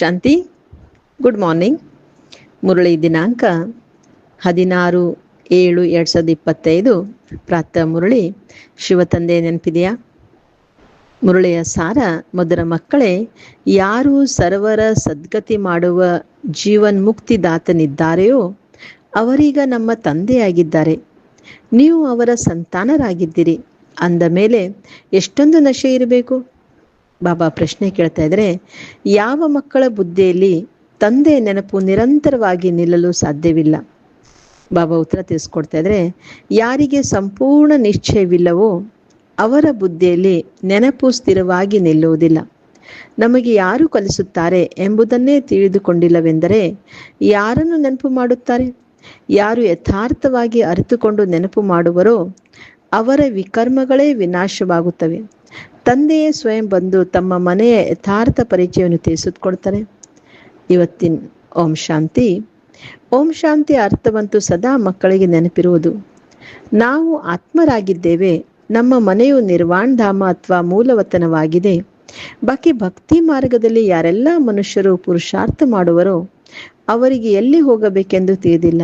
ಶಾಂತಿ. Good morning Murali ದಿನಾಂಕ ಹದಿನಾರು ಏಳು ಎರಡು ಸಾವಿರದ ಇಪ್ಪತ್ತೈದು. ಪ್ರಾತಃ ಮುರಳಿ ಶಿವತಂದೆ ನೆನಪಿದೆಯಾ? ಮುರಳಿಯ ಸಾರ ಮೊದಲ ಮಕ್ಕಳೇ, ಯಾರು ಸರ್ವರ ಸದ್ಗತಿ ಮಾಡುವ ಜೀವನ್ ಮುಕ್ತಿದಾತನಿದ್ದಾರೆಯೋ ಅವರೀಗ ನಮ್ಮ ತಂದೆಯಾಗಿದ್ದಾರೆ. ನೀವು ಅವರ ಸಂತಾನರಾಗಿದ್ದೀರಿ. ಅಂದ ಮೇಲೆ ಎಷ್ಟೊಂದು ನಶೆ ಇರಬೇಕು? ಬಾಬಾ ಪ್ರಶ್ನೆ ಕೇಳ್ತಾ ಇದ್ರೆ, ಯಾವ ಮಕ್ಕಳ ಬುದ್ಧಿಯಲ್ಲಿ ತಂದೆ ನೆನಪು ನಿರಂತರವಾಗಿ ನಿಲ್ಲಲು ಸಾಧ್ಯವಿಲ್ಲ? ಬಾಬಾ ಉತ್ತರ ತಿಳಿಸ್ಕೊಡ್ತಾ ಇದ್ರೆ, ಯಾರಿಗೆ ಸಂಪೂರ್ಣ ನಿಶ್ಚಯವಿಲ್ಲವೋ ಅವರ ಬುದ್ಧಿಯಲ್ಲಿ ನೆನಪು ಸ್ಥಿರವಾಗಿ ನಿಲ್ಲುವುದಿಲ್ಲ. ನಮಗೆ ಯಾರು ಕಲಿಸುತ್ತಾರೆ ಎಂಬುದನ್ನೇ ತಿಳಿದುಕೊಂಡಿಲ್ಲವೆಂದರೆ, ಯಾರನ್ನು ನೆನಪು ಮಾಡುತ್ತಾರೆ? ಯಾರು ಯಥಾರ್ಥವಾಗಿ ಅರಿತುಕೊಂಡು ನೆನಪು ಮಾಡುವರೋ ಅವರ ವಿಕರ್ಮಗಳೇ ವಿನಾಶವಾಗುತ್ತವೆ. ತಂದೆಯೇ ಸ್ವಯಂ ಬಂದು ತಮ್ಮ ಮನೆಯ ಯಥಾರ್ಥ ಪರಿಚಯವನ್ನು ತಿಳಿಸಿಕೊಡ್ತಾರೆ ಇವತ್ತಿನ ಓಂ ಶಾಂತಿ. ಓಂ ಶಾಂತಿ ಅರ್ಥವಂತೂ ಸದಾ ಮಕ್ಕಳಿಗೆ ನೆನಪಿರುವುದು. ನಾವು ಆತ್ಮರಾಗಿದ್ದೇವೆ, ನಮ್ಮ ಮನೆಯು ನಿರ್ವಾಣ ಧಾಮ ಅಥವಾ ಮೂಲವತನವಾಗಿದೆ. ಬಾಕಿ ಭಕ್ತಿ ಮಾರ್ಗದಲ್ಲಿ ಯಾರೆಲ್ಲ ಮನುಷ್ಯರು ಪುರುಷಾರ್ಥ ಮಾಡುವರೋ, ಅವರಿಗೆ ಎಲ್ಲಿ ಹೋಗಬೇಕೆಂದು ತಿಳಿದಿಲ್ಲ.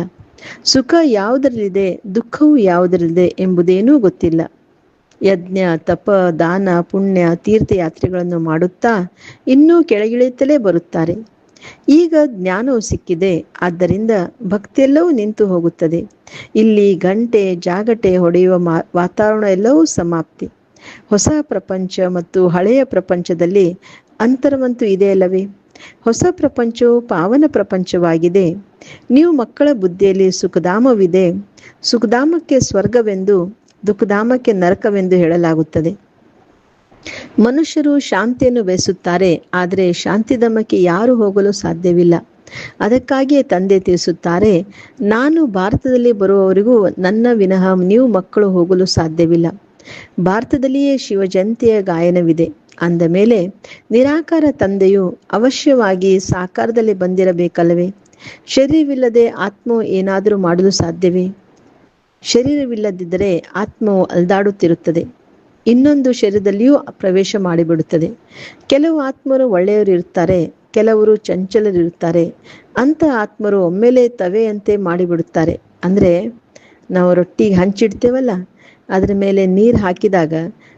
ಸುಖ ಯಾವುದರಲ್ಲಿದೆ, ದುಃಖವು ಯಾವುದರಲ್ಲಿದೆ ಎಂಬುದೇನೂ ಗೊತ್ತಿಲ್ಲ. ಯಜ್ಞ, ತಪ, ದಾನ, ಪುಣ್ಯ, ತೀರ್ಥಯಾತ್ರೆಗಳನ್ನು ಮಾಡುತ್ತಾ ಇನ್ನೂ ಕೆಳಗಿಳಿಯುತ್ತಲೇ ಬರುತ್ತಾರೆ. ಈಗ ಜ್ಞಾನವು ಸಿಕ್ಕಿದೆ, ಆದ್ದರಿಂದ ಭಕ್ತಿಯೆಲ್ಲವೂ ನಿಂತು ಹೋಗುತ್ತದೆ. ಇಲ್ಲಿ ಗಂಟೆ, ಜಾಗಟೆ ಹೊಡೆಯುವ ವಾತಾವರಣ ಎಲ್ಲವೂ ಸಮಾಪ್ತಿ. ಹೊಸ ಪ್ರಪಂಚ ಮತ್ತು ಹಳೆಯ ಪ್ರಪಂಚದಲ್ಲಿ ಅಂತರವಂತೂ ಇದೆಯಲ್ಲವೇ ಹೊಸ ಪ್ರಪಂಚವು ಪಾವನ ಪ್ರಪಂಚವಾಗಿದೆ. ನೀವು ಮಕ್ಕಳ ಬುದ್ಧಿಯಲ್ಲಿ ಸುಖಧಾಮವಿದೆ. ಸುಖಧಾಮಕ್ಕೆ ಸ್ವರ್ಗವೆಂದು ದುಃಖಧಾಮಕ್ಕೆ ನರಕವೆಂದು ಹೇಳಲಾಗುತ್ತದೆ. ಮನುಷ್ಯರು ಶಾಂತಿಯನ್ನು ಬಯಸುತ್ತಾರೆ, ಆದರೆ ಶಾಂತಿಧಾಮಕ್ಕೆ ಯಾರು ಹೋಗಲು ಸಾಧ್ಯವಿಲ್ಲ. ಅದಕ್ಕಾಗಿಯೇ ತಂದೆ ತಿಳಿಸುತ್ತಾರೆ, ನಾನು ಭಾರತದಲ್ಲಿ ಬರುವವರಿಗೂ ನನ್ನ ವಿನಃ ನೀವು ಮಕ್ಕಳು ಹೋಗಲು ಸಾಧ್ಯವಿಲ್ಲ. ಭಾರತದಲ್ಲಿಯೇ ಶಿವಜಯಂತಿಯ ಗಾಯನವಿದೆ. ಅಂದ ಮೇಲೆ, ನಿರಾಕಾರ ತಂದೆಯು ಅವಶ್ಯವಾಗಿ ಸಾಕಾರದಲ್ಲಿ ಬಂದಿರಬೇಕಲ್ಲವೇ? ಶರೀರವಿಲ್ಲದೆ ಆತ್ಮ ಏನಾದರೂ ಮಾಡಲು ಸಾಧ್ಯವೇ? ಶರೀರವಿಲ್ಲದಿದ್ದರೆ ಆತ್ಮವು ಅಲ್ದಾಡುತ್ತಿರುತ್ತದೆ. ಇನ್ನೊಂದು ಶರೀರದಲ್ಲಿಯೂ ಪ್ರವೇಶ ಮಾಡಿಬಿಡುತ್ತದೆ. ಕೆಲವು ಆತ್ಮರು ಒಳ್ಳೆಯವರು ಇರ್ತಾರೆ ಕೆಲವರು ಚಂಚಲರಿರುತ್ತಾರೆ. ಅಂತ ಆತ್ಮರು ಒಮ್ಮೆಲೆ ತವೆಯಂತೆ ಮಾಡಿಬಿಡುತ್ತಾರೆ. ಅಂದರೆ ನಾವು ರೊಟ್ಟಿಗೆ ಹಂಚಿಡ್ತೇವಲ್ಲ, ಅದ್ರ ಮೇಲೆ ನೀರು ಹಾಕಿದಾಗ,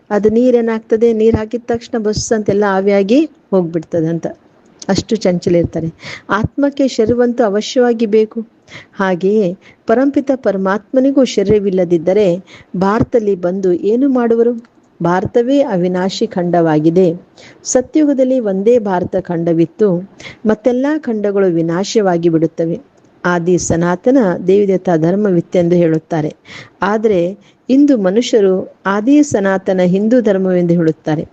ಅದು ನೀರೇನಾಗ್ತದೆ ನೀರು ಹಾಕಿದ ತಕ್ಷಣ ಬಸ್ ಅಂತೆಲ್ಲ ಆವಿಯಾಗಿ ಹೋಗ್ಬಿಡ್ತದೆ ಅಂತ ಅಷ್ಟು ಚಂಚಲ ಇರ್ತಾರೆ. ಆತ್ಮಕ್ಕೆ ಶರೀರವಂತೂ ಅವಶ್ಯವಾಗಿ ಬೇಕು. ಹಾಗೆಯೇ ಪರಂಪಿತ ಪರಮಾತ್ಮನಿಗೂ ಶರೀರವಿಲ್ಲದಿದ್ದರೆ ಭಾರತದಲ್ಲಿ ಬಂದು ಏನು ಮಾಡುವರು? ಭಾರತವೇ ಅವಿನಾಶಿ ಖಂಡವಾಗಿದೆ. ಸತ್ಯುಗದಲ್ಲಿ ಒಂದೇ ಭಾರತ ಖಂಡವಿತ್ತು. ಮತ್ತೆಲ್ಲ ಖಂಡಗಳು ವಿನಾಶವಾಗಿ ಬಿಡುತ್ತವೆ. ಆದಿ ಸನಾತನ ದೇವಿದೇವತಾ ಧರ್ಮವಿತ್ತೆಂದು ಹೇಳುತ್ತಾರೆ. ಆದರೆ ಇಂದು ಮನುಷ್ಯರು ಆದಿ ಸನಾತನ ಹಿಂದೂ ಧರ್ಮವೆಂದು ಹೇಳುತ್ತಾರೆ.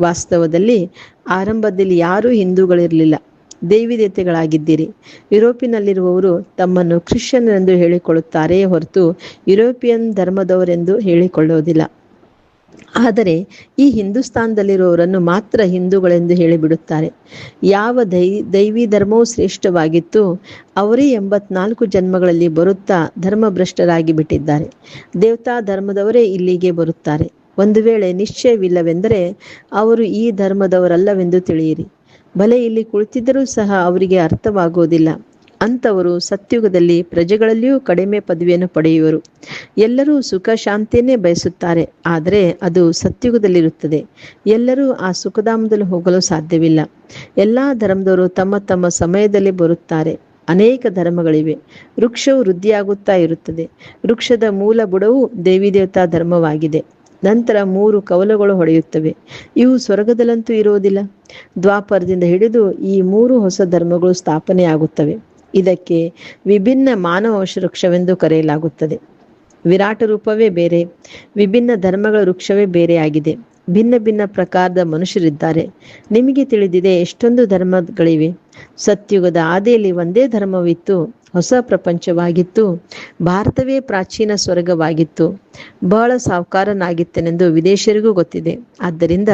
ವಾಸ್ತವದಲ್ಲಿ ಆರಂಭದಲ್ಲಿ ಯಾರೂ ಹಿಂದೂಗಳಿರಲಿಲ್ಲ. ದೇವಿದೇವತೆಗಳಾಗಿದ್ದೀರಿ. ಯುರೋಪಿನಲ್ಲಿರುವವರು ತಮ್ಮನ್ನು ಕ್ರಿಶ್ಚಿಯನ್ ಎಂದು ಹೇಳಿಕೊಳ್ಳುತ್ತಾರೆಯೇ ಹೊರತು ಯುರೋಪಿಯನ್ ಧರ್ಮದವರೆಂದು ಹೇಳಿಕೊಳ್ಳುವುದಿಲ್ಲ. ಆದರೆ ಈ ಹಿಂದೂಸ್ತಾನದಲ್ಲಿರುವವರನ್ನು ಮಾತ್ರ ಹಿಂದೂಗಳೆಂದು ಹೇಳಿಬಿಡುತ್ತಾರೆ. ಯಾವ ದೈ ದೈವಿ ಧರ್ಮವು ಶ್ರೇಷ್ಠವಾಗಿತ್ತು. ಅವರೇ ಎಂಬತ್ನಾಲ್ಕು ಜನ್ಮಗಳಲ್ಲಿ ಬರುತ್ತಾ ಧರ್ಮಭ್ರಷ್ಟರಾಗಿ ಬಿಟ್ಟಿದ್ದಾರೆ. ದೇವತಾ ಧರ್ಮದವರೇ ಇಲ್ಲಿಗೆ ಬರುತ್ತಾರೆ. ಒಂದು ವೇಳೆ ನಿಶ್ಚಯವಿಲ್ಲವೆಂದರೆ ಅವರು ಈ ಧರ್ಮದವರಲ್ಲವೆಂದು ತಿಳಿಯಿರಿ. ಬಲೆ ಇಲ್ಲಿ ಕುಳಿತಿದ್ದರೂ ಸಹ ಅವರಿಗೆ ಅರ್ಥವಾಗುವುದಿಲ್ಲ. ಅಂಥವರು ಸತ್ಯುಗದಲ್ಲಿ ಪ್ರಜೆಗಳಲ್ಲಿಯೂ ಕಡಿಮೆ ಪದವಿಯನ್ನು ಪಡೆಯುವರು. ಎಲ್ಲರೂ ಸುಖ ಶಾಂತಿಯನ್ನೇ ಬಯಸುತ್ತಾರೆ, ಆದರೆ ಅದು ಸತ್ಯುಗದಲ್ಲಿರುತ್ತದೆ. ಎಲ್ಲರೂ ಆ ಸುಖಧಾಮದಲ್ಲಿ ಹೋಗಲು ಸಾಧ್ಯವಿಲ್ಲ. ಎಲ್ಲ ಧರ್ಮದವರು ತಮ್ಮ ತಮ್ಮ ಸಮಯದಲ್ಲಿ ಬರುತ್ತಾರೆ. ಅನೇಕ ಧರ್ಮಗಳಿವೆ. ವೃಕ್ಷವು ವೃದ್ಧಿಯಾಗುತ್ತಾ ಇರುತ್ತದೆ. ವೃಕ್ಷದ ಮೂಲ ಬುಡವು ದೇವಿ ದೇವತಾ ಧರ್ಮವಾಗಿದೆ. ನಂತರ ಮೂರು ಕವಲುಗಳು ಹೊಡೆಯುತ್ತವೆ. ಇವು ಸ್ವರ್ಗದಲ್ಲಂತೂ ಇರುವುದಿಲ್ಲ. ದ್ವಾಪರದಿಂದ ಹಿಡಿದು ಈ ಮೂರು ಹೊಸ ಧರ್ಮಗಳು ಸ್ಥಾಪನೆಯಾಗುತ್ತವೆ. ಇದಕ್ಕೆ ವಿಭಿನ್ನ ಮಾನವ ವೃಕ್ಷವೆಂದು ಕರೆಯಲಾಗುತ್ತದೆ. ವಿರಾಟ ರೂಪವೇ ಬೇರೆ, ವಿಭಿನ್ನ ಧರ್ಮಗಳ ವೃಕ್ಷವೇ ಬೇರೆಯಾಗಿದೆ ಭಿನ್ನ ಭಿನ್ನ ಪ್ರಕಾರದ ಮನುಷ್ಯರಿದ್ದಾರೆ. ನಿಮಗೆ ತಿಳಿದಿದೆ ಎಷ್ಟೊಂದು ಧರ್ಮಗಳಿವೆ. ಸತ್ಯುಗದ ಆದಿಯಲ್ಲಿ ಒಂದೇ ಧರ್ಮವಿತ್ತು. ಹೊಸ ಪ್ರಪಂಚವಾಗಿತ್ತು. ಭಾರತವೇ ಪ್ರಾಚೀನ ಸ್ವರ್ಗವಾಗಿತ್ತು. ಬಹಳ ಸಾಹುಕಾರನಾಗಿತ್ತನೆಂದು ವಿದೇಶಿಯರಿಗೂ ಗೊತ್ತಿದೆ. ಆದ್ದರಿಂದ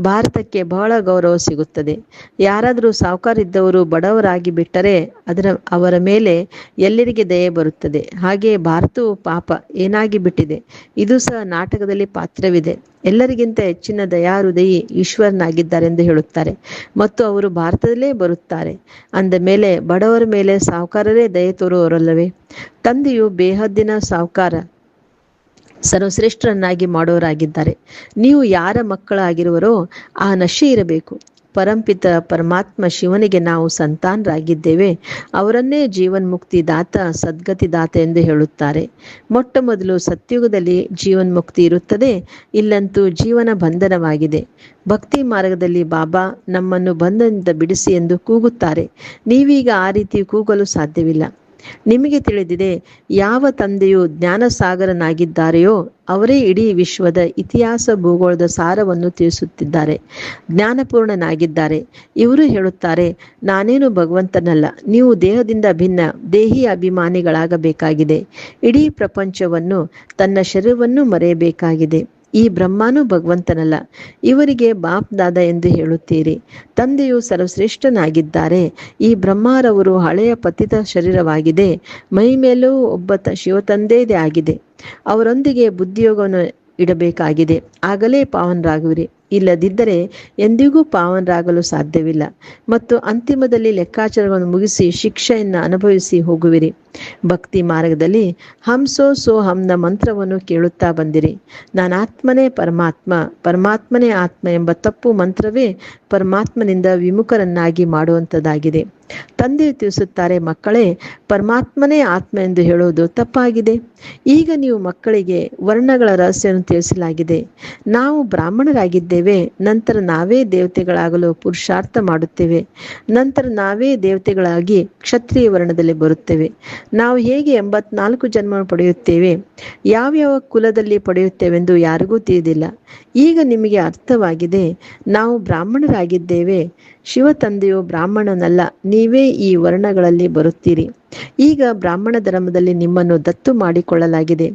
ಭಾರತಕ್ಕೆ ಬಹಳ ಗೌರವ ಸಿಗುತ್ತದೆ. ಯಾರಾದರೂ ಸಾಹುಕಾರಿದ್ದವರು ಬಡವರಾಗಿ ಬಿಟ್ಟರೆ ಅದರ, ಅವರ ಮೇಲೆ ಎಲ್ಲರಿಗೆ ದಯೆ ಬರುತ್ತದೆ. ಹಾಗೆಯೇ ಭಾರತವು ಪಾಪ ಏನಾಗಿ ಬಿಟ್ಟಿದೆ? ಇದು ಸಹ ನಾಟಕದಲ್ಲಿ ಪಾತ್ರವಿದೆ. ಎಲ್ಲರಿಗಿಂತ ಹೆಚ್ಚಿನ ದಯಾಹೃದಯಿ ಈಶ್ವರನಾಗಿದ್ದಾರೆಂದು ಹೇಳುತ್ತಾರೆ. ಮತ್ತು ಅವರು ಭಾರತದಲ್ಲೇ ಬರುತ್ತಾರೆ. ಅಂದ ಮೇಲೆ ಬಡವರ ಮೇಲೆ ಸಾಹುಕಾರರೇ ದಯೆ ತೋರುವವರಲ್ಲವೇ? ತಂದೆಯು ಬೇಹದ್ದಿನ ಸಾಹುಕಾರ ಸರ್ವಶ್ರೇಷ್ಠರನ್ನಾಗಿ ಮಾಡೋರಾಗಿದ್ದಾರೆ. ನೀವು ಯಾರ ಮಕ್ಕಳಾಗಿರುವರೋ ಆ ನಶೆ ಇರಬೇಕು. ಪರಂಪಿತ ಪರಮಾತ್ಮ ಶಿವನಿಗೆ ನಾವು ಸಂತಾನರಾಗಿದ್ದೇವೆ. ಅವರನ್ನೇ ಜೀವನ್ಮುಕ್ತಿ ದಾತ ಸದ್ಗತಿ ದಾತ ಎಂದು ಹೇಳುತ್ತಾರೆ. ಮೊಟ್ಟ ಮೊದಲು ಸತ್ಯುಗದಲ್ಲಿ ಜೀವನ್ಮುಕ್ತಿ ಇರುತ್ತದೆ. ಇಲ್ಲಂತೂ ಜೀವನ ಬಂಧನವಾಗಿದೆ. ಭಕ್ತಿ ಮಾರ್ಗದಲ್ಲಿ ಬಾಬಾ ನಮ್ಮನ್ನು ಬಂಧನದಿಂದ ಬಿಡಿಸಿ ಎಂದು ಕೂಗುತ್ತಾರೆ. ನೀವೀಗ ಆ ರೀತಿ ಕೂಗಲು ಸಾಧ್ಯವಿಲ್ಲ. ನಿಮಗೆ ತಿಳಿದಿದೆ, ಯಾವ ತಂದೆಯು ಜ್ಞಾನಸಾಗರನಾಗಿದ್ದಾರೆಯೋ ಅವರೇ ಇಡೀ ವಿಶ್ವದ ಇತಿಹಾಸ ಭೂಗೋಳದ ಸಾರವನ್ನು ತಿಳಿಸುತ್ತಿದ್ದಾರೆ, ಜ್ಞಾನಪೂರ್ಣನಾಗಿದ್ದಾರೆ. ಇವರು ಹೇಳುತ್ತಾರೆ, ನಾನೇನು ಭಗವಂತನಲ್ಲ, ನೀವು ದೇಹದಿಂದ ಭಿನ್ನ, ದೇಹಿ ಅಭಿಮಾನಿಗಳಾಗಬೇಕಾಗಿದೆ. ಇಡೀ ಪ್ರಪಂಚವನ್ನು ತನ್ನ ಶರೀರವನ್ನು ಮರೆಯಬೇಕಾಗಿದೆ. ಈ ಬ್ರಹ್ಮನೂ ಭಗವಂತನಲ್ಲ. ಇವರಿಗೆ ಬಾಪ್ ದಾದ ಎಂದು ಹೇಳುತ್ತೀರಿ. ತಂದೆಯು ಸರ್ವಶ್ರೇಷ್ಠನಾಗಿದ್ದಾರೆ. ಈ ಬ್ರಹ್ಮರವರು ಹಳೆಯ ಪತಿತ ಶರೀರವಾಗಿದೆ. ಮೈ ಮೇಲೂ ಒಬ್ಬ ಶಿವತಂದೆಯದೇ ಆಗಿದೆ. ಅವರೊಂದಿಗೆ ಬುದ್ಧಿಯೋಗವನ್ನು ಇಡಬೇಕಾಗಿದೆ. ಆಗಲೇ ಪಾವನರಾಗುವಿರಿ. ಇಲ್ಲದಿದ್ದರೆ ಎಂದಿಗೂ ಪಾವನರಾಗಲು ಸಾಧ್ಯವಿಲ್ಲ. ಮತ್ತು ಅಂತಿಮದಲ್ಲಿ ಲೆಕ್ಕಾಚಾರಗಳನ್ನು ಮುಗಿಸಿ ಶಿಕ್ಷೆಯನ್ನು ಅನುಭವಿಸಿ ಹೋಗುವಿರಿ. ಭಕ್ತಿ ಮಾರ್ಗದಲ್ಲಿ ಹಂಸೋ ಸೋ ಹಂನ ಮಂತ್ರವನ್ನು ಕೇಳುತ್ತಾ ಬಂದಿರಿ. ನಾನಾತ್ಮನೇ ಪರಮಾತ್ಮ, ಪರಮಾತ್ಮನೇ ಆತ್ಮ ಎಂಬ ತಪ್ಪು ಮಂತ್ರವೇ ಪರಮಾತ್ಮನಿಂದ ವಿಮುಖರನ್ನಾಗಿ ಮಾಡುವಂಥದ್ದಾಗಿದೆ ತಂದೆ ತಿಳಿಸುತ್ತಾರೆ, ಮಕ್ಕಳೇ, ಪರಮಾತ್ಮನೇ ಆತ್ಮ ಎಂದು ಹೇಳುವುದು ತಪ್ಪಾಗಿದೆ. ಈಗ ನೀವು ಮಕ್ಕಳಿಗೆ ವರ್ಣಗಳ ರಹಸ್ಯವನ್ನು ತಿಳಿಸಲಾಗಿದೆ. ನಾವು ಬ್ರಾಹ್ಮಣರಾಗಿದ್ದೇವೆ. ನಂತರ ನಾವೇ ದೇವತೆಗಳಾಗಲು ಪುರುಷಾರ್ಥ ಮಾಡುತ್ತೇವೆ. ನಂತರ ನಾವೇ ದೇವತೆಗಳಾಗಿ ಕ್ಷತ್ರಿಯ ವರ್ಣದಲ್ಲಿ ಬರುತ್ತೇವೆ. ನಾವು ಹೇಗೆ ಎಂಬತ್ನಾಲ್ಕು ಜನ್ಮ ಪಡೆಯುತ್ತೇವೆ? ಯಾವ್ಯಾವ ಕುಲದಲ್ಲಿ ಪಡೆಯುತ್ತೇವೆಂದು ಯಾರಿಗೂ ತಿಳಿದಿಲ್ಲ. ಈಗ ನಿಮಗೆ ಅರ್ಥವಾಗಿದೆ. ನಾವು ಬ್ರಾಹ್ಮಣರಾಗಿದ್ದೇವೆ. ಶಿವ ತಂದೆಯು ಬ್ರಾಹ್ಮಣನಲ್ಲ. ನೀವೇ ಈ ವರ್ಣಗಳಲ್ಲಿ ಬರುತ್ತೀರಿ. ಈಗ ಬ್ರಾಹ್ಮಣ ಧರ್ಮದಲ್ಲಿ ನಿಮ್ಮನ್ನು ದತ್ತು ಮಾಡಿಕೊಳ್ಳಲಾಗಿದೆ.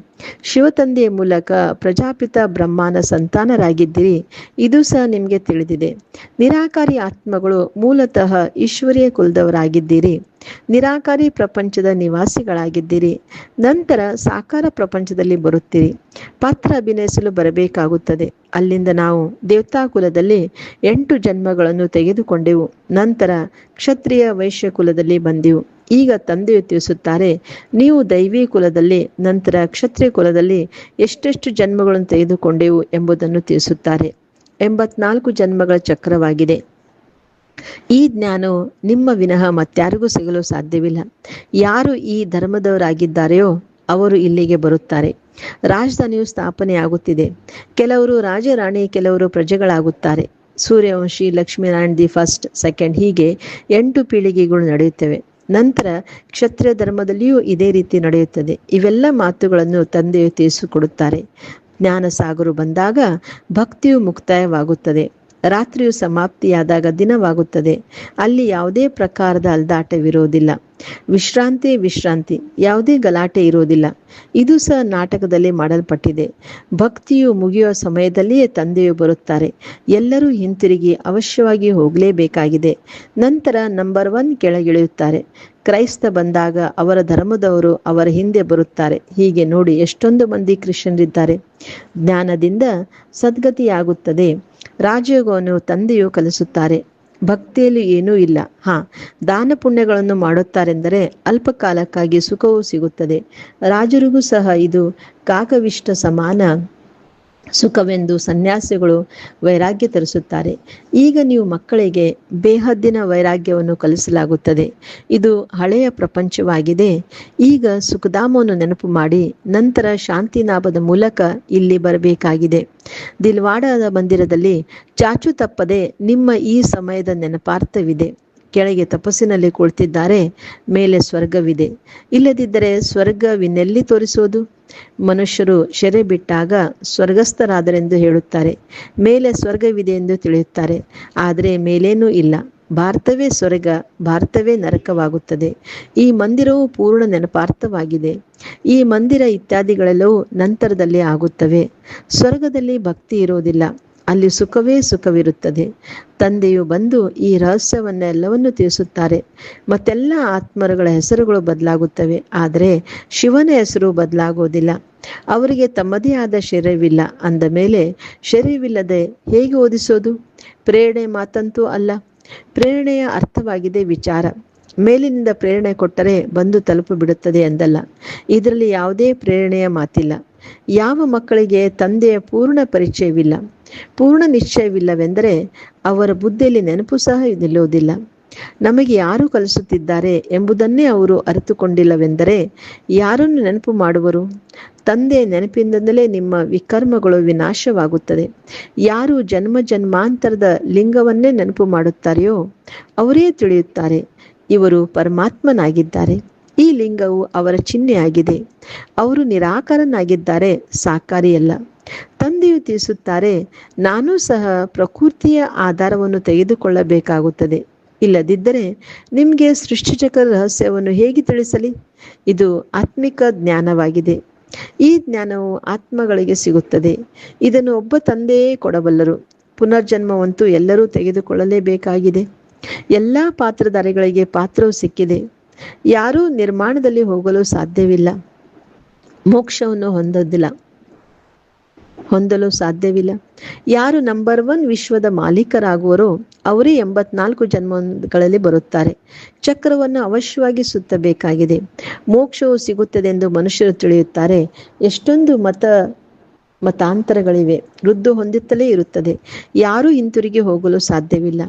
ಶಿವತಂದೆಯ ಮೂಲಕ ಪ್ರಜಾಪಿತ ಬ್ರಹ್ಮನ ಸಂತಾನರಾಗಿದ್ದೀರಿ. ಇದು ಸಹ ನಿಮಗೆ ತಿಳಿದಿದೆ. ನಿರಾಕಾರಿ ಆತ್ಮಗಳು ಮೂಲತಃ ಈಶ್ವರೀಯ ಕುಲದವರಾಗಿದ್ದೀರಿ. ನಿರಾಕಾರಿ ಪ್ರಪಂಚದ ನಿವಾಸಿಗಳಾಗಿದ್ದೀರಿ. ನಂತರ ಸಾಕಾರ ಪ್ರಪಂಚದಲ್ಲಿ ಬರುತ್ತೀರಿ. ಪಾತ್ರ ಅಭಿನಯಿಸಲು ಬರಬೇಕಾಗುತ್ತದೆ. ಅಲ್ಲಿಂದ ನಾವು ದೇವತಾ ಕುಲದಲ್ಲಿ ಎಂಟು ಜನ್ಮಗಳನ್ನು ತೆಗೆದುಕೊಂಡೆವು. ನಂತರ ಕ್ಷತ್ರಿಯ ವೈಶ್ಯ ಕುಲದಲ್ಲಿ ಬಂದೆವು. ಈಗ ತಂದೆಯು ತಿಳಿಸುತ್ತಾರೆ, ನೀವು ದೈವಿ ಕುಲದಲ್ಲಿ, ನಂತರ ಕ್ಷತ್ರಿಯ ಕುಲದಲ್ಲಿ ಎಷ್ಟೆಷ್ಟು ಜನ್ಮಗಳನ್ನು ತೆಗೆದುಕೊಂಡೆವು ಎಂಬುದನ್ನು ತಿಳಿಸುತ್ತಾರೆ. ಎಂಬತ್ನಾಲ್ಕು ಜನ್ಮಗಳ ಚಕ್ರವಾಗಿದೆ. ಈ ಜ್ಞಾನವು ನಿಮ್ಮ ವಿನಃ ಮತ್ಯಾರಿಗೂ ಸಿಗಲು ಸಾಧ್ಯವಿಲ್ಲ. ಯಾರು ಈ ಧರ್ಮದವರಾಗಿದ್ದಾರೆಯೋ ಅವರು ಇಲ್ಲಿಗೆ ಬರುತ್ತಾರೆ. ರಾಜಧಾನಿಯು ಸ್ಥಾಪನೆಯಾಗುತ್ತಿದೆ. ಕೆಲವರು ರಾಜರಾಣಿ, ಕೆಲವರು ಪ್ರಜೆಗಳಾಗುತ್ತಾರೆ. Suryavanshi, Lakshminarayan the first, second ಹೀಗೆ ಎಂಟು ಪೀಳಿಗೆಗಳು ನಡೆಯುತ್ತವೆ. ನಂತರ ಕ್ಷತ್ರಿಯ ಧರ್ಮದಲ್ಲಿಯೂ ಇದೇ ರೀತಿ ನಡೆಯುತ್ತದೆ. ಇವೆಲ್ಲ ಮಾತುಗಳನ್ನು ತಂದೆಯು ತಿಳಿಸಿಕೊಡುತ್ತಾರೆ. ಜ್ಞಾನ ಸಾಗರು ಬಂದಾಗ ಭಕ್ತಿಯು ಮುಕ್ತಾಯವಾಗುತ್ತದೆ. ರಾತ್ರಿಯು ಸಮಾಪ್ತಿಯಾದಾಗ ದಿನವಾಗುತ್ತದೆ. ಅಲ್ಲಿ ಯಾವುದೇ ಪ್ರಕಾರದ ಅಲ್ದಾಟವಿರೋದಿಲ್ಲ ವಿಶ್ರಾಂತಿ ವಿಶ್ರಾಂತಿ, ಯಾವುದೇ ಗಲಾಟೆ ಇರೋದಿಲ್ಲ. ಇದು ಸಹ ನಾಟಕದಲ್ಲಿ ಮಾಡಲ್ಪಟ್ಟಿದೆ. ಭಕ್ತಿಯು ಮುಗಿಯುವ ಸಮಯದಲ್ಲಿಯೇ ತಂದೆಯು ಬರುತ್ತಾರೆ. ಎಲ್ಲರೂ ಹಿಂತಿರುಗಿ ಅವಶ್ಯವಾಗಿ ಹೋಗಲೇಬೇಕಾಗಿದೆ. ನಂತರ ನಂಬರ್ ಒನ್ ಕೆಳಗಿಳಿಯುತ್ತಾರೆ. ಕ್ರೈಸ್ತ ಬಂದಾಗ ಅವರ ಧರ್ಮದವರು ಅವರ ಹಿಂದೆ ಬರುತ್ತಾರೆ. ಹೀಗೆ ನೋಡಿ ಎಷ್ಟೊಂದು ಮಂದಿ ಕ್ರಿಶ್ಚಿಯನ್ರಿದ್ದಾರೆ. ಜ್ಞಾನದಿಂದ ಸದ್ಗತಿಯಾಗುತ್ತದೆ. ರಾಜಯೋಗವನ್ನು ತಂದೆಯು ಕಲಿಸುತ್ತಾರೆ. ಭಕ್ತಿಯಲ್ಲಿ ಏನೂ ಇಲ್ಲ. ಹಾ, ದಾನ ಪುಣ್ಯಗಳನ್ನು ಮಾಡುತ್ತಾರೆಂದರೆ ಅಲ್ಪ ಕಾಲಕ್ಕಾಗಿ ಸುಖವೂ ಸಿಗುತ್ತದೆ. ರಾಜರಿಗೂ ಸಹ ಇದು ಕಾಕವಿಷ್ಟ ಸಮಾನ ಸುಖವೆಂದು ಸನ್ಯಾಸಿಗಳು ವೈರಾಗ್ಯ ತರಿಸುತ್ತಾರೆ. ಈಗ ನೀವು ಮಕ್ಕಳಿಗೆ ಬೇಹದ್ದಿನ ವೈರಾಗ್ಯವನ್ನು ಕಲಿಸಲಾಗುತ್ತದೆ. ಇದು ಹಳೆಯ ಪ್ರಪಂಚವಾಗಿದೆ. ಈಗ ಸುಖಧಾಮವನ್ನು ನೆನಪು ಮಾಡಿ, ನಂತರ ಶಾಂತಿನಾಭದ ಮೂಲಕ ಇಲ್ಲಿ ಬರಬೇಕಾಗಿದೆ. ದಿಲ್ವಾಡದ ಮಂದಿರದಲ್ಲಿ ಚಾಚು ತಪ್ಪದೆ ನಿಮ್ಮ ಈ ಸಮಯದ ನೆನಪಾರ್ಥವಿದೆ. ಕೆಳಗೆ ತಪಸ್ಸಿನಲ್ಲಿ ಕುಳಿತಿದ್ದಾರೆ, ಮೇಲೆ ಸ್ವರ್ಗವಿದೆ. ಇಲ್ಲದಿದ್ದರೆ ಸ್ವರ್ಗವಿನೆಲ್ಲಿ ತೋರಿಸುವುದು? ಮನುಷ್ಯರು ಶೆರೆ ಬಿಟ್ಟಾಗ ಸ್ವರ್ಗಸ್ಥರಾದರೆಂದು ಹೇಳುತ್ತಾರೆ, ಮೇಲೆ ಸ್ವರ್ಗವಿದೆ ಎಂದು ತಿಳಿಯುತ್ತಾರೆ, ಆದರೆ ಮೇಲೇನೂ ಇಲ್ಲ. ಭಾರತವೇ ಸ್ವರ್ಗ, ಭಾರತವೇ ನರಕವಾಗುತ್ತದೆ. ಈ ಮಂದಿರವು ಪೂರ್ಣ ನೆನಪಾರ್ಥವಾಗಿದೆ. ಈ ಮಂದಿರ ಇತ್ಯಾದಿಗಳೆಲ್ಲವೂ ನಂತರದಲ್ಲಿ ಆಗುತ್ತವೆ. ಸ್ವರ್ಗದಲ್ಲಿ ಭಕ್ತಿ ಇರುವುದಿಲ್ಲ. ಅಲ್ಲಿ ಸುಖವೇ ಸುಖವಿರುತ್ತದೆ. ತಂದೆಯು ಬಂದು ಈ ರಹಸ್ಯವನ್ನೆಲ್ಲವನ್ನು ತಿಳಿಸುತ್ತಾರೆ. ಮತ್ತೆಲ್ಲ ಆತ್ಮರುಗಳ ಹೆಸರುಗಳು ಬದಲಾಗುತ್ತವೆ. ಆದರೆ ಶಿವನ ಹೆಸರು ಬದಲಾಗುವುದಿಲ್ಲ. ಅವರಿಗೆ ತಮ್ಮದೇ ಆದ ಶರೀರವಿಲ್ಲ. ಅಂದ ಮೇಲೆ, ಶರೀರವಿಲ್ಲದೆ ಹೇಗೆ ಓದಿಸೋದು? ಪ್ರೇರಣೆ ಮಾತಂತೂ ಅಲ್ಲ. ಪ್ರೇರಣೆಯ ಅರ್ಥವಾಗಿದೆ ವಿಚಾರ. ಮೇಲಿನಿಂದ ಪ್ರೇರಣೆ ಕೊಟ್ಟರೆ ಬಂದು ತಲುಪು ಬಿಡುತ್ತದೆ ಎಂದಲ್ಲ. ಇದರಲ್ಲಿ ಯಾವುದೇ ಪ್ರೇರಣೆಯ ಮಾತಿಲ್ಲ. ಯಾವ ಮಕ್ಕಳಿಗೆ ತಂದೆಯ ಪೂರ್ಣ ಪರಿಚಯವಿಲ್ಲ, ಪೂರ್ಣ ನಿಶ್ಚಯವಿಲ್ಲವೆಂದರೆ ಅವರ ಬುದ್ಧಿಯಲ್ಲಿ ನೆನಪು ಸಹ ನಿಲ್ಲುವುದಿಲ್ಲ. ನಮಗೆ ಯಾರು ಕಲಿಸುತ್ತಿದ್ದಾರೆ ಎಂಬುದನ್ನೇ ಅವರು ಅರಿತುಕೊಂಡಿಲ್ಲವೆಂದರೆ ಯಾರನ್ನು ನೆನಪು ಮಾಡುವರು? ತಂದೆ ನೆನಪಿನಿಂದಲೇ ನಿಮ್ಮ ವಿಕರ್ಮಗಳು ವಿನಾಶವಾಗುತ್ತದೆ. ಯಾರು ಜನ್ಮ ಜನ್ಮಾಂತರದ ಲಿಂಗವನ್ನೇ ನೆನಪು ಮಾಡುತ್ತಾರೆಯೋ ಅವರೇ ತಿಳಿಯುತ್ತಾರೆ. ಇವರು ಪರಮಾತ್ಮನಾಗಿದ್ದಾರೆ. ಈ ಲಿಂಗವು ಅವರ ಚಿಹ್ನೆಯಾಗಿದೆ. ಅವರು ನಿರಾಕಾರನಾಗಿದ್ದಾರೆ ಸಾಕಾರಿಯಲ್ಲ ತಂದೆಯು ತಿಳಿಸುತ್ತಾರೆ, ನಾನು ಸಹ ಪ್ರಕೃತಿಯ ಆಧಾರವನ್ನು ತೆಗೆದುಕೊಳ್ಳಬೇಕಾಗುತ್ತದೆ. ಇಲ್ಲದಿದ್ದರೆ ನಿಮಗೆ ಸೃಷ್ಟಿಚಕರ ರಹಸ್ಯವನ್ನು ಹೇಗೆ ತಿಳಿಸಲಿ? ಇದು ಆತ್ಮಿಕ ಜ್ಞಾನವಾಗಿದೆ. ಈ ಜ್ಞಾನವು ಆತ್ಮಗಳಿಗೆ ಸಿಗುತ್ತದೆ. ಇದನ್ನು ಒಬ್ಬ ತಂದೆಯೇ ಕೊಡಬಲ್ಲರು. ಪುನರ್ಜನ್ಮವಂತೂ ಎಲ್ಲರೂ ತೆಗೆದುಕೊಳ್ಳಲೇಬೇಕಾಗಿದೆ. ಎಲ್ಲ ಪಾತ್ರಧಾರಿಗಳಿಗೆ ಪಾತ್ರವು ಸಿಕ್ಕಿದೆ. ಯಾರೂ ನಿರ್ಮಾಣದಲ್ಲಿ ಹೋಗಲು ಸಾಧ್ಯವಿಲ್ಲ. ಮೋಕ್ಷವನ್ನು ಹೊಂದೋದಿಲ್ಲ. ಹೊಂದಲು ಸಾಧ್ಯವಿಲ್ಲ. ಯಾರು ನಂಬರ್ ಒನ್ ವಿಶ್ವದ ಮಾಲೀಕರಾಗುವರೋ ಅವರೇ ಎಂಬತ್ನಾಲ್ಕು ಜನ್ಮಗಳಲ್ಲಿ ಬರುತ್ತಾರೆ. ಚಕ್ರವನ್ನು ಅವಶ್ಯವಾಗಿ ಸುತ್ತಬೇಕಾಗಿದೆ. ಮೋಕ್ಷವು ಸಿಗುತ್ತದೆ ಎಂದು ಮನುಷ್ಯರು ತಿಳಿಯುತ್ತಾರೆ. ಎಷ್ಟೊಂದು ಮತ ಮತಾಂತರಗಳಿವೆ. ವೃದ್ಧು ಹೊಂದುತ್ತಲೇ ಇರುತ್ತದೆ. ಯಾರೂ ಹಿಂತಿರುಗಿ ಹೋಗಲು ಸಾಧ್ಯವಿಲ್ಲ.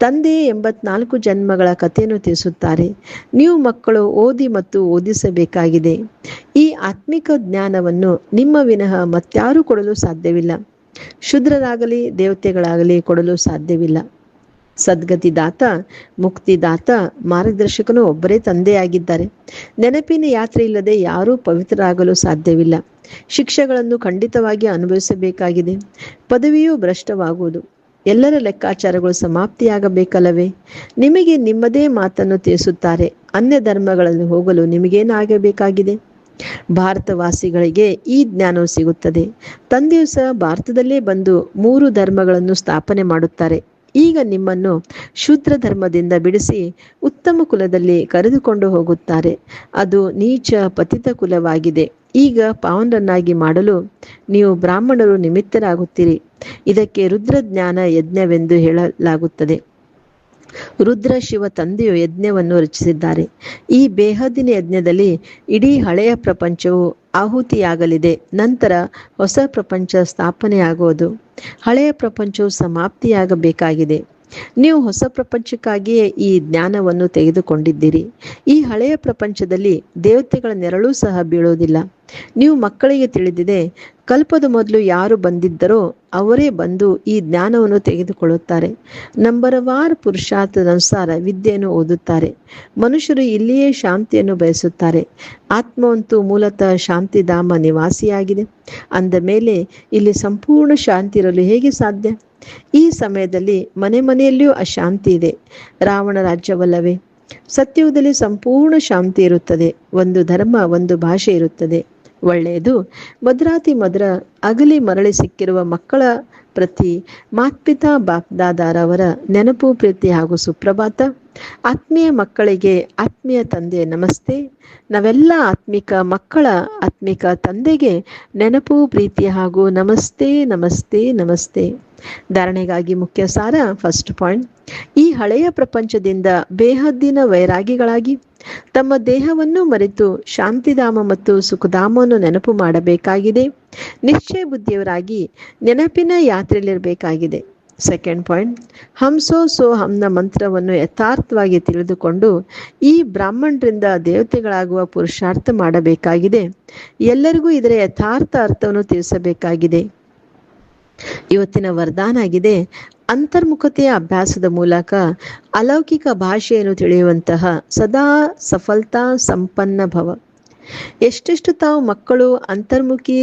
ತಂದೆ ಎಂಬತ್ನಾಲ್ಕು ಜನ್ಮಗಳ ಕಥೆಯನ್ನು ತಿಳಿಸುತ್ತಾರೆ. ನೀವು ಮಕ್ಕಳು ಓದಿ ಮತ್ತು ಓದಿಸಬೇಕಾಗಿದೆ. ಈ ಆತ್ಮಿಕ ಜ್ಞಾನವನ್ನು ನಿಮ್ಮ ವಿನಃ ಮತ್ತಾರೂ ಕೊಡಲು ಸಾಧ್ಯವಿಲ್ಲ. ಶುದ್ರರಾಗಲಿ, ದೇವತೆಗಳಾಗಲಿ ಕೊಡಲು ಸಾಧ್ಯವಿಲ್ಲ. ಸದ್ಗತಿದಾತ ಮುಕ್ತಿದಾತ ಮಾರ್ಗದರ್ಶಕನು ಒಬ್ಬರೇ ತಂದೆಯಾಗಿದ್ದಾರೆ. ನೆನಪಿನ ಯಾತ್ರೆ ಇಲ್ಲದೆ ಯಾರೂ ಪವಿತ್ರರಾಗಲು ಸಾಧ್ಯವಿಲ್ಲ. ಶಿಕ್ಷೆಗಳನ್ನು ಖಂಡಿತವಾಗಿ ಅನುಭವಿಸಬೇಕಾಗಿದೆ. ಪದವಿಯೂ ಭ್ರಷ್ಟವಾಗುವುದು. ಎಲ್ಲರ ಲೆಕ್ಕಾಚಾರಗಳು ಸಮಾಪ್ತಿಯಾಗಬೇಕಲ್ಲವೇ? ನಿಮಗೆ ನಿಮ್ಮದೇ ಮಾತನ್ನು ತಿಳಿಸುತ್ತಾರೆ. ಅನ್ಯ ಧರ್ಮಗಳಲ್ಲಿ ಹೋಗಲು ನಿಮಗೇನಾಗಬೇಕಾಗಿದೆ? ಭಾರತವಾಸಿಗಳಿಗೆ ಈ ಜ್ಞಾನವು ಸಿಗುತ್ತದೆ. ತಂದೆಯು ಸಹ ಭಾರತದಲ್ಲೇ ಬಂದು ಮೂರು ಧರ್ಮಗಳನ್ನು ಸ್ಥಾಪನೆ ಮಾಡುತ್ತಾರೆ. ಈಗ ನಿಮ್ಮನ್ನು ಶೂದ್ರ ಧರ್ಮದಿಂದ ಬಿಡಿಸಿ ಉತ್ತಮ ಕುಲದಲ್ಲಿ ಕರೆದುಕೊಂಡು ಹೋಗುತ್ತಾರೆ. ಅದು ನೀಚ ಪತಿತ ಕುಲವಾಗಿದೆ. ಈಗ ಪಾವನರನ್ನಾಗಿ ಮಾಡಲು ನೀವು ಬ್ರಾಹ್ಮಣರು ನಿಮಿತ್ತರಾಗುತ್ತೀರಿ. ಇದಕ್ಕೆ ರುದ್ರಜ್ಞಾನ ಯಜ್ಞವೆಂದು ಹೇಳಲಾಗುತ್ತದೆ. ರುದ್ರ ಶಿವ ತಂದೆಯು ಯಜ್ಞವನ್ನು ರಚಿಸಿದ್ದಾರೆ. ಈ ಬೇಹದಿನ ಯಜ್ಞದಲ್ಲಿ ಇಡೀ ಹಳೆಯ ಪ್ರಪಂಚವು ಆಹುತಿಯಾಗಲಿದೆ. ನಂತರ ಹೊಸ ಪ್ರಪಂಚ ಸ್ಥಾಪನೆಯಾಗುವುದು. ಹಳೆಯ ಪ್ರಪಂಚವು ಸಮಾಪ್ತಿಯಾಗಬೇಕಾಗಿದೆ. ನೀವು ಹೊಸ ಪ್ರಪಂಚಕ್ಕಾಗಿಯೇ ಈ ಜ್ಞಾನವನ್ನು ತೆಗೆದುಕೊಂಡಿದ್ದೀರಿ. ಈ ಹಳೆಯ ಪ್ರಪಂಚದಲ್ಲಿ ದೇವತೆಗಳ ನೆರಳು ಸಹ ಬೀಳುವುದಿಲ್ಲ. ನೀವು ಮಕ್ಕಳಿಗೆ ತಿಳಿದಿದೆ, ಕಲ್ಪದ ಮೊದಲು ಯಾರು ಬಂದಿದ್ದರೋ ಅವರೇ ಬಂದು ಈ ಜ್ಞಾನವನ್ನು ತೆಗೆದುಕೊಳ್ಳುತ್ತಾರೆ. ನಂಬರವಾರ್ ಪುರುಷಾರ್ಥದನುಸಾರ ವಿದ್ಯೆಯನ್ನು ಓದುತ್ತಾರೆ. ಮನುಷ್ಯರು ಇಲ್ಲಿಯೇ ಶಾಂತಿಯನ್ನು ಬಯಸುತ್ತಾರೆ. ಆತ್ಮವಂತೂ ಮೂಲತಃ ಶಾಂತಿಧಾಮ ನಿವಾಸಿಯಾಗಿದೆ. ಅಂದ ಮೇಲೆ ಇಲ್ಲಿ ಸಂಪೂರ್ಣ ಶಾಂತಿ ಇರಲು ಹೇಗೆ ಸಾಧ್ಯ? ಈ ಸಮಯದಲ್ಲಿ ಮನೆ ಮನೆಯಲ್ಲಿಯೂ ಅಶಾಂತಿ ಇದೆ. ರಾವಣ ರಾಜ್ಯವಲ್ಲವೇ? ಸತ್ಯವದಲ್ಲಿ ಸಂಪೂರ್ಣ ಶಾಂತಿ ಇರುತ್ತದೆ. ಒಂದು ಧರ್ಮ, ಒಂದು ಭಾಷೆ ಇರುತ್ತದೆ. ಒಳ್ಳೆಯದು. ಮದ್ರಾತಿ ಮದ್ರ ಅಗಲಿ ಮರಳಿ ಸಿಕ್ಕಿರುವ ಮಕ್ಕಳ ಪ್ರತಿ ಮಾತ್ಪಿತಾ ಬಾಪ್ದಾದಾರವರ ನೆನಪು, ಪ್ರೀತಿ ಹಾಗೂ ಸುಪ್ರಭಾತ. ಆತ್ಮೀಯ ಮಕ್ಕಳಿಗೆ ಆತ್ಮೀಯ ತಂದೆ ನಮಸ್ತೆ. ನಾವೆಲ್ಲ ಆತ್ಮಿಕ ಮಕ್ಕಳ ಆತ್ಮಿಕ ತಂದೆಗೆ ನೆನಪು, ಪ್ರೀತಿ ಹಾಗೂ ನಮಸ್ತೆ ನಮಸ್ತೆ ನಮಸ್ತೆ. ಧಾರಣೆಗಾಗಿ ಮುಖ್ಯ ಸಾರ ಫಸ್ಟ್ ಪಾಯಿಂಟ್ ಈ ಹಳೆಯ ಪ್ರಪಂಚದಿಂದ ಬೇಹದ್ದಿನ ವೈರಾಗಿಗಳಾಗಿ ತಮ್ಮ ದೇಹವನ್ನು ಮರೆತು ಶಾಂತಿಧಾಮ ಮತ್ತು ಸುಖಧಾಮವನ್ನು ನೆನಪು ಮಾಡಬೇಕಾಗಿದೆ. ನಿಶ್ಚಯ ಬುದ್ಧಿಯವರಾಗಿ ನೆನಪಿನ ಯಾತ್ರೆಯಲ್ಲಿರಬೇಕಾಗಿದೆ. ಸೆಕೆಂಡ್ ಪಾಯಿಂಟ್ ಹಂಸೋ ಸೋ ಹಂನ ಮಂತ್ರವನ್ನು ಯಥಾರ್ಥವಾಗಿ ತಿಳಿದುಕೊಂಡು ಈ ಬ್ರಾಹ್ಮಣರಿಂದ ದೇವತೆಗಳಾಗುವ ಪುರುಷಾರ್ಥ ಮಾಡಬೇಕಾಗಿದೆ. ಎಲ್ಲರಿಗೂ ಇದರ ಯಥಾರ್ಥ ಅರ್ಥವನ್ನು ತಿಳಿಸಬೇಕಾಗಿದೆ. ಇವತ್ತಿನ ವರದಾನ ಆಗಿದೆ ಅಂತರ್ಮುಖತೆಯ ಅಭ್ಯಾಸದ ಮೂಲಕ ಅಲೌಕಿಕ ಭಾಷೆಯನ್ನು ತಿಳಿಯುವಂತಹ ಸದಾ ಸಫಲತಾ ಸಂಪನ್ನ ಭವ. ಎಷ್ಟೆಷ್ಟು ತಾವು ಮಕ್ಕಳು ಅಂತರ್ಮುಖಿ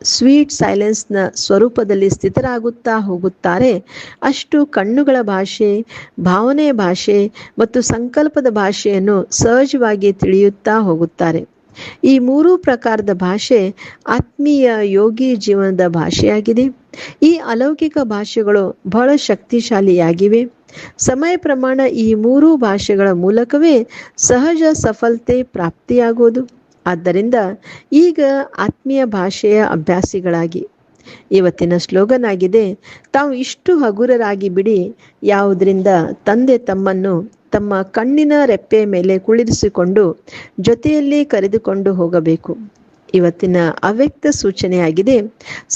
ಸ್ವೀಟ್ ಸೈಲೆನ್ಸ್ನ ಸ್ವರೂಪದಲ್ಲಿ ಸ್ಥಿತರಾಗುತ್ತಾ ಹೋಗುತ್ತಾರೆ, ಅಷ್ಟು ಕಣ್ಣುಗಳ ಭಾಷೆ, ಭಾವನೆಯ ಭಾಷೆ ಮತ್ತು ಸಂಕಲ್ಪದ ಭಾಷೆಯನ್ನು ಸಹಜವಾಗಿ ತಿಳಿಯುತ್ತಾ ಹೋಗುತ್ತಾರೆ. ಈ ಮೂರೂ ಪ್ರಕಾರದ ಭಾಷೆ ಆತ್ಮೀಯ ಯೋಗಿ ಜೀವನದ ಭಾಷೆಯಾಗಿದೆ. ಈ ಅಲೌಕಿಕ ಭಾಷೆಗಳು ಬಹಳ ಶಕ್ತಿಶಾಲಿಯಾಗಿವೆ. ಸಮಯ ಪ್ರಮಾಣ ಈ ಮೂರೂ ಭಾಷೆಗಳ ಮೂಲಕವೇ ಸಹಜ ಸಫಲತೆ ಪ್ರಾಪ್ತಿಯಾಗುವುದು ಆದ್ದರಿಂದ ಈಗ ಆತ್ಮೀಯ ಭಾಷೆಯ ಅಭ್ಯಾಸಿಗಳಾಗಿ. ಇವತ್ತಿನ ಸ್ಲೋಗನ್ ಆಗಿದೆ, ತಾವು ಇಷ್ಟು ಹಗುರರಾಗಿ ಬಿಡಿ, ಯಾವುದರಿಂದ ತಂದೆ ತಮ್ಮನ್ನು ತಮ್ಮ ಕಣ್ಣಿನ ರೆಪ್ಪೆ ಮೇಲೆ ಕುಳಿರಿಸಿಕೊಂಡು ಜೊತೆಯಲ್ಲಿ ಕರೆದುಕೊಂಡು ಹೋಗಬೇಕು. ಇವತ್ತಿನ ಅವ್ಯಕ್ತ ಸೂಚನೆಯಾಗಿದೆ,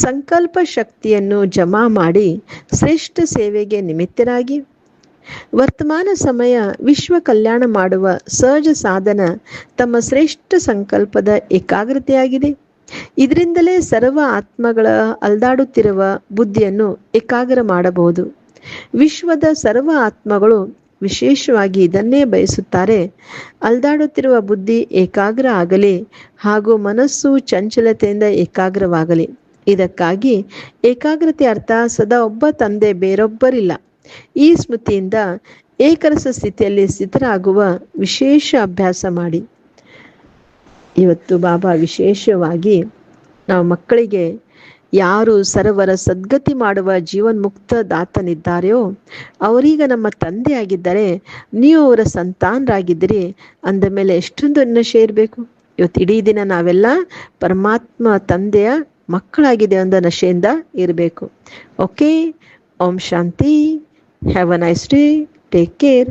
ಸಂಕಲ್ಪ ಶಕ್ತಿಯನ್ನು ಜಮಾ ಮಾಡಿ ಶ್ರೇಷ್ಠ ಸೇವೆಗೆ ನಿಮಿತ್ತರಾಗಿ. ವರ್ತಮಾನ ಸಮಯ ವಿಶ್ವ ಕಲ್ಯಾಣ ಮಾಡುವ ಸಹಜ ಸಾಧನ ತಮ್ಮ ಶ್ರೇಷ್ಠ ಸಂಕಲ್ಪದ ಏಕಾಗ್ರತೆಯಾಗಿದೆ. ಇದರಿಂದಲೇ ಸರ್ವ ಆತ್ಮಗಳ ಅಲ್ದಾಡುತ್ತಿರುವ ಬುದ್ಧಿಯನ್ನು ಏಕಾಗ್ರ ಮಾಡಬಹುದು. ವಿಶ್ವದ ಸರ್ವ ಆತ್ಮಗಳು ವಿಶೇಷವಾಗಿ ಇದನ್ನೇ ಬಯಸುತ್ತಾರೆ. ಅಲ್ದಾಡುತ್ತಿರುವ ಬುದ್ಧಿ ಏಕಾಗ್ರ ಆಗಲಿ ಹಾಗೂ ಮನಸ್ಸು ಚಂಚಲತೆಯಿಂದ ಏಕಾಗ್ರವಾಗಲಿ. ಇದಕ್ಕಾಗಿ ಏಕಾಗ್ರತೆ ಅರ್ಥ ಸದಾ ಒಬ್ಬ ತಂದೆ ಬೇರೊಬ್ಬರಿಲ್ಲ. ಈ ಸ್ಮೃತಿಯಿಂದ ಏಕರಸ ಸ್ಥಿತಿಯಲ್ಲಿ ಸ್ಥಿತರಾಗುವ ವಿಶೇಷ ಅಭ್ಯಾಸ ಮಾಡಿ. ಇವತ್ತು ಬಾಬಾ ವಿಶೇಷವಾಗಿ ನಾವು ಮಕ್ಕಳಿಗೆ ಯಾರು ಸರ್ವರ ಸದ್ಗತಿ ಮಾಡುವ ಜೀವನ್ಮುಕ್ತ ದಾತನಿದ್ದಾರೆಯೋ ಅವರೀಗ ನಮ್ಮ ತಂದೆಯಾಗಿದ್ದರೆ ನೀವು ಅವರ ಸಂತಾನರಾಗಿದ್ದರೆ. ಅಂದ ಮೇಲೆ ಎಷ್ಟೊಂದು ನಶೆ ಇರಬೇಕು ಇವತ್ತು ಇಡೀ ದಿನ ನಾವೆಲ್ಲ ಪರಮಾತ್ಮ ತಂದೆಯ ಮಕ್ಕಳಾಗಿದೆ ಅಂದ ನಶೆಯಿಂದ ಇರಬೇಕು. ಓಕೆ, ಓಂ ಶಾಂತಿ, have a nice day, take care.